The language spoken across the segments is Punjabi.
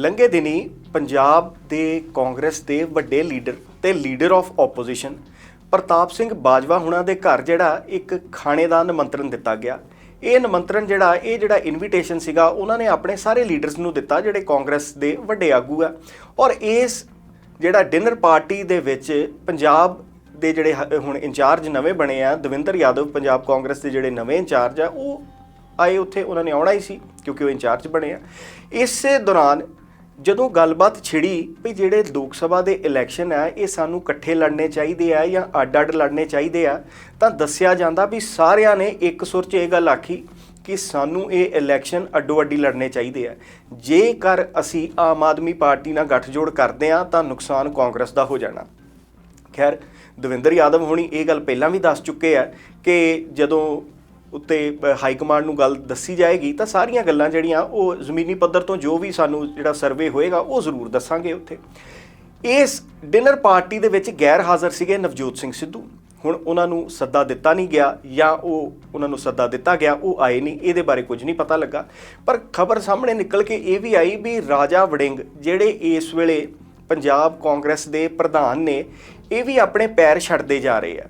ਲੰਘੇ ਦਿਨੀ ਪੰਜਾਬ ਦੇ ਕਾਂਗਰਸ ਦੇ ਵੱਡੇ ਲੀਡਰ ਤੇ leader of opposition Partap Singh Bajwa ਹੁਣਾਂ ਦੇ ਘਰ ਜਿਹੜਾ ਇੱਕ ਖਾਣੇ ਦਾ ਨਿਮੰਤਰਣ ਦਿੱਤਾ ਗਿਆ। ਇਹ ਨਿਮੰਤਰਣ ਜਿਹੜਾ, ਇਹ ਜਿਹੜਾ ਇਨਵੀਟੇਸ਼ਨ ਸੀਗਾ, ਉਹਨਾਂ ਨੇ ਆਪਣੇ ਸਾਰੇ ਲੀਡਰਸ ਨੂੰ ਦਿੱਤਾ, ਜਿਹੜੇ ਕਾਂਗਰਸ ਦੇ ਵੱਡੇ ਆਗੂ ਆ। ਔਰ ਇਸ ਜਿਹੜਾ ਡਿਨਰ ਪਾਰਟੀ ਦੇ ਵਿੱਚ ਪੰਜਾਬ ਦੇ ਜਿਹੜੇ ਹ- ਹੁਣ ਇੰਚਾਰਜ ਨਵੇਂ ਬਣੇ ਆ, ਦਵਿੰਦਰ ਯਾਦਵ ਪੰਜਾਬ ਕਾਂਗਰਸ ਦੇ ਜਿਹੜੇ ਨਵੇਂ ਇੰਚਾਰਜ ਆ, ਉਹ ਆਏ ਉੱਥੇ, ਉਹਨਾਂ ਨੇ ਆਉਣਾ ਹੀ ਸੀ, ਕਿਉਂਕਿ ਉਹ ਇੰਚਾਰਜ ਬਣੇ ਆ। ਇਸੇ ਦੌਰਾਨ ਜਦੋਂ ਗੱਲਬਾਤ ਛਿੜੀ ਵੀ ਜਿਹੜੇ ਲੋਕ ਸਭਾ ਦੇ ਇਲੈਕਸ਼ਨ ਆ, ਇਹ ਸਾਨੂੰ ਇਕੱਠੇ ਲੜਨੇ ਚਾਹੀਦੇ ਆ ਜਾਂ ਅੱਡ-ਅੱਡ ਲੜਨੇ ਚਾਹੀਦੇ ਆ, ਤਾਂ ਦੱਸਿਆ ਜਾਂਦਾ ਵੀ ਸਾਰਿਆਂ ਨੇ ਇੱਕ ਸੁਰ 'ਚ ਇਹ ਗੱਲ ਆਖੀ ਕਿ ਸਾਨੂੰ ਇਹ ਇਲੈਕਸ਼ਨ ਅੱਡੋ-ਅੱਡੀ ਲੜਨੇ ਚਾਹੀਦੇ ਆ। ਜੇਕਰ ਅਸੀਂ ਆਮ ਆਦਮੀ ਪਾਰਟੀ ਨਾਲ ਗੱਠਜੋੜ ਕਰਦੇ ਆ, ਤਾਂ ਨੁਕਸਾਨ ਕਾਂਗਰਸ ਦਾ ਹੋ ਜਾਣਾ। ਖੈਰ, ਦਵਿੰਦਰ ਯਾਦਵ ਹੋਣੀ ਇਹ ਗੱਲ ਪਹਿਲਾਂ ਵੀ ਦੱਸ ਚੁੱਕੇ ਆ ਕਿ ਜਦੋਂ ਉੱਤੇ ਹਾਈ ਕਮਾਂਡ ਨੂੰ ਗੱਲ ਦੱਸੀ ਜਾਏਗੀ, ਤਾਂ ਸਾਰੀਆਂ ਗੱਲਾਂ ਜਿਹੜੀਆਂ ਉਹ ਜ਼ਮੀਨੀ ਪੱਧਰ ਤੋਂ ਜੋ ਵੀ ਸਾਨੂੰ ਜਿਹੜਾ ਸਰਵੇ ਹੋਏਗਾ, ਉਹ ਜ਼ਰੂਰ ਦੱਸਾਂਗੇ ਉੱਥੇ। ਇਸ ਡਿਨਰ ਪਾਰਟੀ ਦੇ ਵਿੱਚ ਗੈਰ ਹਾਜ਼ਰ ਸੀਗੇ ਨਵਜੋਤ ਸਿੰਘ ਸਿੱਧੂ। ਹੁਣ ਉਹਨਾਂ ਨੂੰ ਸੱਦਾ ਦਿੱਤਾ ਨਹੀਂ ਗਿਆ ਜਾਂ ਉਹ ਉਹਨਾਂ ਨੂੰ ਸੱਦਾ ਦਿੱਤਾ ਗਿਆ, ਉਹ ਆਏ ਨਹੀਂ, ਇਹਦੇ ਬਾਰੇ ਕੁਝ ਨਹੀਂ ਪਤਾ ਲੱਗਾ। ਪਰ ਖਬਰ ਸਾਹਮਣੇ ਨਿਕਲ ਕੇ ਇਹ ਵੀ ਆਈ ਵੀ ਰਾਜਾ ਵੜਿੰਗ, ਜਿਹੜੇ ਇਸ ਵੇਲੇ ਪੰਜਾਬ ਕਾਂਗਰਸ ਦੇ ਪ੍ਰਧਾਨ ਨੇ, ਇਹ ਵੀ ਆਪਣੇ ਪੈਰ ਛੱਡਦੇ ਜਾ ਰਹੇ ਆ।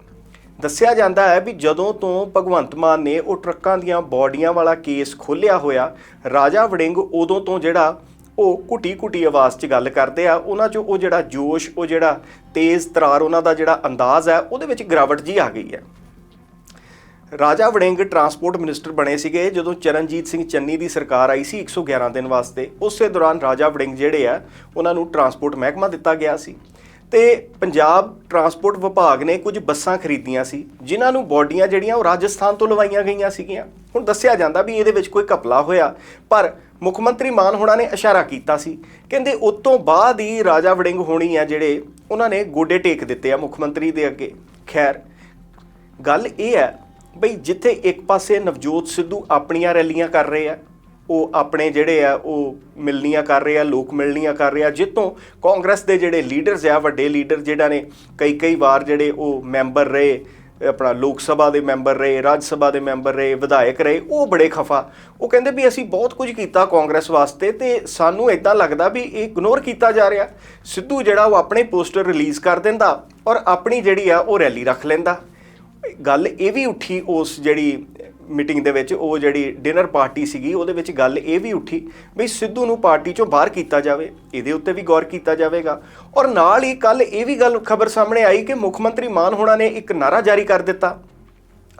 ਦੱਸਿਆ ਜਾਂਦਾ ਹੈ ਵੀ ਜਦੋਂ ਤੋਂ ਭਗਵੰਤ ਮਾਨ ਨੇ ਉਹ ਟਰੱਕਾਂ ਦੀਆਂ ਬਾਡੀਆਂ ਵਾਲਾ ਕੇਸ ਖੋਲ੍ਹਿਆ ਹੋਇਆ, ਰਾਜਾ ਵੜਿੰਗ ਉਦੋਂ ਤੋਂ ਜਿਹੜਾ ਉਹ ਘੁੱਟੀ ਘੁੱਟੀ ਆਵਾਜ਼ 'ਚ ਗੱਲ ਕਰਦੇ ਆ, ਉਹਨਾਂ 'ਚ ਉਹ ਜਿਹੜਾ ਜੋਸ਼, ਉਹ ਜਿਹੜਾ ਤੇਜ਼ ਤਰਾਰ ਉਹਨਾਂ ਦਾ ਜਿਹੜਾ ਅੰਦਾਜ਼ ਹੈ, ਉਹਦੇ ਵਿੱਚ ਗਿਰਾਵਟ ਜੀ ਆ ਗਈ ਹੈ। ਰਾਜਾ ਵੜਿੰਗ ਟਰਾਂਸਪੋਰਟ ਮਿਨਿਸਟਰ ਬਣੇ ਸੀਗੇ, ਜਦੋਂ ਚਰਨਜੀਤ ਸਿੰਘ ਚੰਨੀ ਦੀ ਸਰਕਾਰ ਆਈ ਸੀ 111 ਦਿਨ ਵਾਸਤੇ, ਉਸੇ ਦੌਰਾਨ ਰਾਜਾ ਵੜਿੰਗ ਜਿਹੜੇ ਆ, ਉਹਨਾਂ ਨੂੰ ਟਰਾਂਸਪੋਰਟ ਮਹਿਕਮਾ ਦਿੱਤਾ ਗਿਆ ਸੀ। ਤੇ ਪੰਜਾਬ ਟਰਾਂਸਪੋਰਟ ਵਿਭਾਗ ਨੇ ਕੁਝ ਬੱਸਾਂ ਖਰੀਦੀਆਂ ਸੀ, ਜਿਨ੍ਹਾਂ ਨੂੰ ਬੋਡੀਆਂ ਜਿਹੜੀਆਂ ਉਹ ਰਾਜਸਥਾਨ ਤੋਂ ਲਵਾਈਆਂ ਗਈਆਂ ਸੀਗੀਆਂ। ਹੁਣ ਦੱਸਿਆ ਜਾਂਦਾ ਵੀ ਇਹਦੇ ਵਿੱਚ ਕੋਈ ਘਪਲਾ ਹੋਇਆ, ਪਰ ਮੁੱਖ ਮੰਤਰੀ ਮਾਨ ਹੋਣਾ ਨੇ ਇਸ਼ਾਰਾ ਕੀਤਾ ਸੀ। ਕਹਿੰਦੇ ਉਸ ਤੋਂ ਬਾਅਦ ਹੀ ਰਾਜਾ ਵੜਿੰਗ ਹੋਣੀ ਆ ਜਿਹੜੇ, ਉਹਨਾਂ ਨੇ ਗੋਡੇ ਟੇਕ ਦਿੱਤੇ ਆ ਮੁੱਖ ਮੰਤਰੀ ਦੇ ਅੱਗੇ। ਖੈਰ, ਗੱਲ ਇਹ ਹੈ ਬਈ ਜਿੱਥੇ ਇੱਕ ਪਾਸੇ ਨਵਜੋਤ ਸਿੱਧੂ ਆਪਣੀਆਂ ਰੈਲੀਆਂ ਕਰ ਰਹੇ ਆ ਉਹ ਆਪਣੇ ਜਿਹੜੇ ਆ, ਉਹ ਮਿਲਣੀਆਂ ਕਰ ਰਹੇ ਆ, ਲੋਕ ਮਿਲਣੀਆਂ ਕਰ ਰਹੇ ਆ। ਜਿੱਤੋਂ ਕਾਂਗਰਸ ਦੇ ਜਿਹੜੇ ਲੀਡਰਸ ਆ, ਵੱਡੇ ਲੀਡਰ ਜਿਹੜਾ ਨੇ, ਕਈ ਕਈ ਵਾਰ ਜਿਹੜੇ ਉਹ ਮੈਂਬਰ ਰਹੇ, ਆਪਣਾ ਲੋਕ ਸਭਾ ਦੇ ਮੈਂਬਰ ਰਹੇ, ਰਾਜ ਸਭਾ ਦੇ ਮੈਂਬਰ ਰਹੇ, ਵਿਧਾਇਕ ਰਹੇ, ਉਹ ਬੜੇ ਖਫਾ। ਉਹ ਕਹਿੰਦੇ ਵੀ ਅਸੀਂ ਬਹੁਤ ਕੁਝ ਕੀਤਾ ਕਾਂਗਰਸ ਵਾਸਤੇ ਤੇ ਸਾਨੂੰ ਇਦਾਂ ਲੱਗਦਾ ਵੀ ਇਹ ਇਗਨੋਰ ਕੀਤਾ ਜਾ ਰਿਹਾ। ਸਿੱਧੂ ਜਿਹੜਾ ਉਹ ਆਪਣੇ ਪੋਸਟਰ ਰਿਲੀਜ਼ ਕਰ ਦਿੰਦਾ ਔਰ ਆਪਣੀ ਜਿਹੜੀ ਆ, ਉਹ ਰੈਲੀ ਰੱਖ ਲੈਂਦਾ। ਗੱਲ ਇਹ ਵੀ ਉੱਠੀ ਉਸ ਜਿਹੜੀ ਮੀਟਿੰਗ ਦੇ ਵਿੱਚ ਉਹ ਜਿਹੜੀ ਡਿਨਰ ਪਾਰਟੀ ਸੀਗੀ, ਉਹਦੇ ਵਿੱਚ ਗੱਲ ਇਹ ਵੀ ਉੱਠੀ ਵੀ ਸਿੱਧੂ ਨੂੰ ਪਾਰਟੀ ਚੋਂ ਬਾਹਰ ਕੀਤਾ ਜਾਵੇ, ਇਹਦੇ ਉੱਤੇ ਵੀ ਗੌਰ ਕੀਤਾ ਜਾਵੇਗਾ। ਔਰ ਨਾਲ ਹੀ ਕੱਲ ਇਹ ਵੀ ਗੱਲ ਖਬਰ ਸਾਹਮਣੇ ਆਈ ਕਿ ਮੁੱਖ ਮੰਤਰੀ ਮਾਨ ਹੋਣਾ ਨੇ ਇੱਕ ਨਾਰਾ ਜਾਰੀ ਕਰ ਦਿੱਤਾ।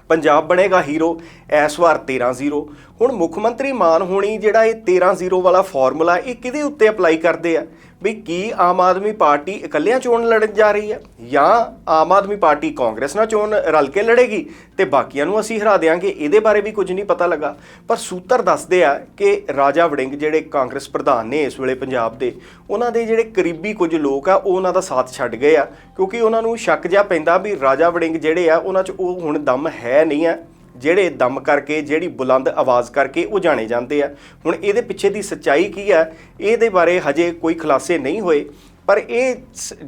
ਪੰਜਾਬ ਬਣੇਗਾ ਹੀਰੋ, ਇਸ ਵਾਰ 13-0 ਹੁਣ ਮੁੱਖ ਮੰਤਰੀ ਮਾਨ ਹੋਣੀ ਜਿਹੜਾ ਇਹ 13-0 ਵਾਲਾ ਫਾਰਮੂਲਾ, ਇਹ ਕਿਹਦੇ ਉੱਤੇ ਅਪਲਾਈ ਕਰਦੇ ਆ? ਵੀ ਕੀ ਆਮ ਆਦਮੀ ਪਾਰਟੀ ਇਕੱਲਿਆਂ ਚੋਣ ਲੜਨ ਜਾ ਰਹੀ ਹੈ ਜਾਂ ਆਮ ਆਦਮੀ ਪਾਰਟੀ ਕਾਂਗਰਸ ਨਾਲ ਚੋਣ ਰਲ ਕੇ ਲੜੇਗੀ? ਤੇ ਬਾਕੀਆਂ ਨੂੰ ਅਸੀਂ ਹਰਾ ਦੇਾਂਗੇ ਇਹਦੇ ਬਾਰੇ ਵੀ ਕੁਝ ਨਹੀਂ ਪਤਾ ਲੱਗਾ। ਪਰ ਸੂਤਰ ਦੱਸਦੇ ਆ ਕਿ ਰਾਜਾ ਵੜਿੰਗ ਜਿਹੜੇ ਕਾਂਗਰਸ ਪ੍ਰਧਾਨ ਨੇ ਇਸ ਵੇਲੇ ਪੰਜਾਬ ਦੇ, ਉਹਨਾਂ ਦੇ ਜਿਹੜੇ ਕਰੀਬੀ ਕੁਝ ਲੋਕ ਆ, ਉਹ ਉਹਨਾਂ ਦਾ ਸਾਥ ਛੱਡ ਗਏ ਆ। ਕਿਉਂਕਿ ਉਹਨਾਂ ਨੂੰ ਸ਼ੱਕ ਜਿਹਾ ਪੈਂਦਾ ਵੀ ਰਾਜਾ ਵੜਿੰਗ ਜਿਹੜੇ ਆ, ਉਹਨਾਂ 'ਚ ਉਹ ਹੁਣ ਦਮ ਹੈ ਨਹੀਂ ਆ। ਜਿਹੜੇ ਦਮ ਕਰਕੇ, ਜਿਹੜੀ ਬੁਲੰਦ ਆਵਾਜ਼ ਕਰਕੇ ਉਹ ਜਾਣੇ ਜਾਂਦੇ ਆ। ਹੁਣ ਇਹਦੇ ਪਿੱਛੇ ਦੀ ਸੱਚਾਈ ਕੀ ਹੈ ਇਹਦੇ ਬਾਰੇ ਹਜੇ ਕੋਈ ਖੁਲਾਸੇ ਨਹੀਂ ਹੋਏ, ਪਰ ਇਹ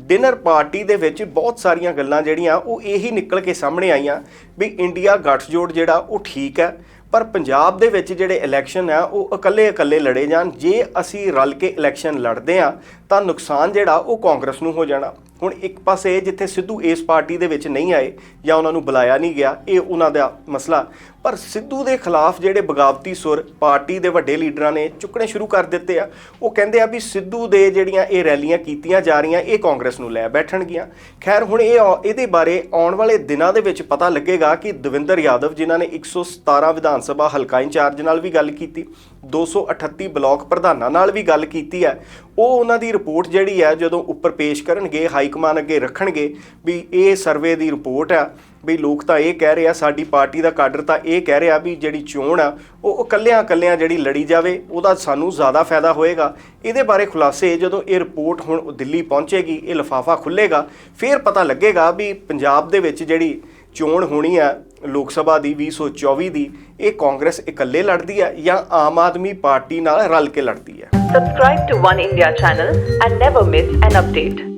ਡਿਨਰ ਪਾਰਟੀ ਦੇ ਵਿੱਚ ਬਹੁਤ ਸਾਰੀਆਂ ਗੱਲਾਂ ਜਿਹੜੀਆਂ, ਉਹ ਇਹੀ ਨਿਕਲ ਕੇ ਸਾਹਮਣੇ ਆਈਆਂ ਵੀ ਇੰਡੀਆ ਗੱਠਜੋੜ ਜਿਹੜਾ, ਉਹ ਠੀਕ ਹੈ, ਪਰ ਪੰਜਾਬ ਦੇ ਵਿੱਚ ਜਿਹੜੇ ਇਲੈਕਸ਼ਨ ਆ, ਉਹ ਇਕੱਲੇ ਇਕੱਲੇ ਲੜੇ ਜਾਣ। ਜੇ ਅਸੀਂ ਰਲ ਕੇ ਇਲੈਕਸ਼ਨ ਲੜਦੇ ਆ, ਤਾਂ ਨੁਕਸਾਨ ਜਿਹੜਾ, ਉਹ ਕਾਂਗਰਸ ਨੂੰ ਹੋ ਜਾਣਾ। ਹੁਣ ਇੱਕ ਪਾਸੇ ਜਿੱਥੇ ਸਿੱਧੂ ਇਸ ਪਾਰਟੀ ਦੇ ਵਿੱਚ ਨਹੀਂ ਆਏ ਜਾਂ ਉਹਨਾਂ ਨੂੰ ਬੁਲਾਇਆ ਨਹੀਂ ਗਿਆ, ਇਹ ਉਹਨਾਂ ਦਾ ਮਸਲਾ। ਪਰ ਸਿੱਧੂ ਦੇ ਖਿਲਾਫ ਜਿਹੜੇ ਬਗਾਵਤੀ ਸੁਰ ਪਾਰਟੀ ਦੇ ਵੱਡੇ ਲੀਡਰਾਂ ਨੇ ਚੁੱਕਣੇ ਸ਼ੁਰੂ ਕਰ ਦਿੱਤੇ ਆ, ਉਹ ਕਹਿੰਦੇ ਆ ਵੀ ਸਿੱਧੂ ਦੇ ਜਿਹੜੀਆਂ ਇਹ ਰੈਲੀਆਂ ਕੀਤੀਆਂ ਜਾ ਰਹੀਆਂ, ਇਹ ਕਾਂਗਰਸ ਨੂੰ ਲੈ ਬੈਠਣਗੀਆਂ। ਖੈਰ, ਹੁਣ ਇਹ ਆਉ- ਇਹਦੇ ਬਾਰੇ ਆਉਣ ਵਾਲੇ ਦਿਨਾਂ ਦੇ ਵਿੱਚ ਪਤਾ ਲੱਗੇਗਾ ਕਿ ਦਵਿੰਦਰ ਯਾਦਵ ਜਿਨ੍ਹਾਂ ਨੇ 117 ਵਿਧਾਨ ਸਭਾ ਹਲਕਾ ਇੰਚਾਰਜ ਨਾਲ ਵੀ ਗੱਲ ਕੀਤੀ 238 ਬਲਾਕ ਪ੍ਰਧਾਨਾਂ ਨਾਲ ਵੀ ਗੱਲ ਕੀਤੀ ਹੈ। ਉਹ ਉਹਨਾਂ ਦੀ ਰਿਪੋਰਟ ਜਿਹੜੀ ਹੈ, ਜਦੋਂ ਉੱਪਰ ਪੇਸ਼ ਕਰਨਗੇ, ਹਾਈ ਕਮਾਨ ਅੱਗੇ ਰੱਖਣਗੇ, ਵੀ ਇਹ ਸਰਵੇ ਦੀ ਰਿਪੋਰਟ ਆ ਵੀ ਲੋਕ ਤਾਂ ਇਹ ਕਹਿ ਰਹੇ ਆ, ਸਾਡੀ ਪਾਰਟੀ ਦਾ ਕਾਡਰ ਤਾਂ ਇਹ ਕਹਿ ਰਿਹਾ ਵੀ ਜਿਹੜੀ ਚੋਣ ਆ, ਉਹ ਇਕੱਲਿਆਂ ਇਕੱਲਿਆਂ ਜਿਹੜੀ ਲੜੀ ਜਾਵੇ, ਉਹਦਾ ਸਾਨੂੰ ਜ਼ਿਆਦਾ ਫਾਇਦਾ ਹੋਏਗਾ। ਇਹਦੇ ਬਾਰੇ ਖੁਲਾਸੇ ਜਦੋਂ ਇਹ ਰਿਪੋਰਟ ਹੁਣ ਦਿੱਲੀ ਪਹੁੰਚੇਗੀ, ਇਹ ਲਫਾਫਾ ਖੁੱਲੇਗਾ ਫਿਰ ਪਤਾ ਲੱਗੇਗਾ ਵੀ ਪੰਜਾਬ ਦੇ ਵਿੱਚ ਜਿਹੜੀ ਚੋਣ ਹੋਣੀ ਆ ਲੋਕ ਸਭਾ ਦੀ 2024 ਦੀ ਇਹ ਕਾਂਗਰਸ ਇਕੱਲੇ ਲੜਦੀ ਹੈ ਜਾਂ ਆਮ ਆਦਮੀ ਪਾਰਟੀ ਨਾਲ ਰਲ ਕੇ ਲੜਦੀ ਹੈ subscribe to one India channel and never miss an update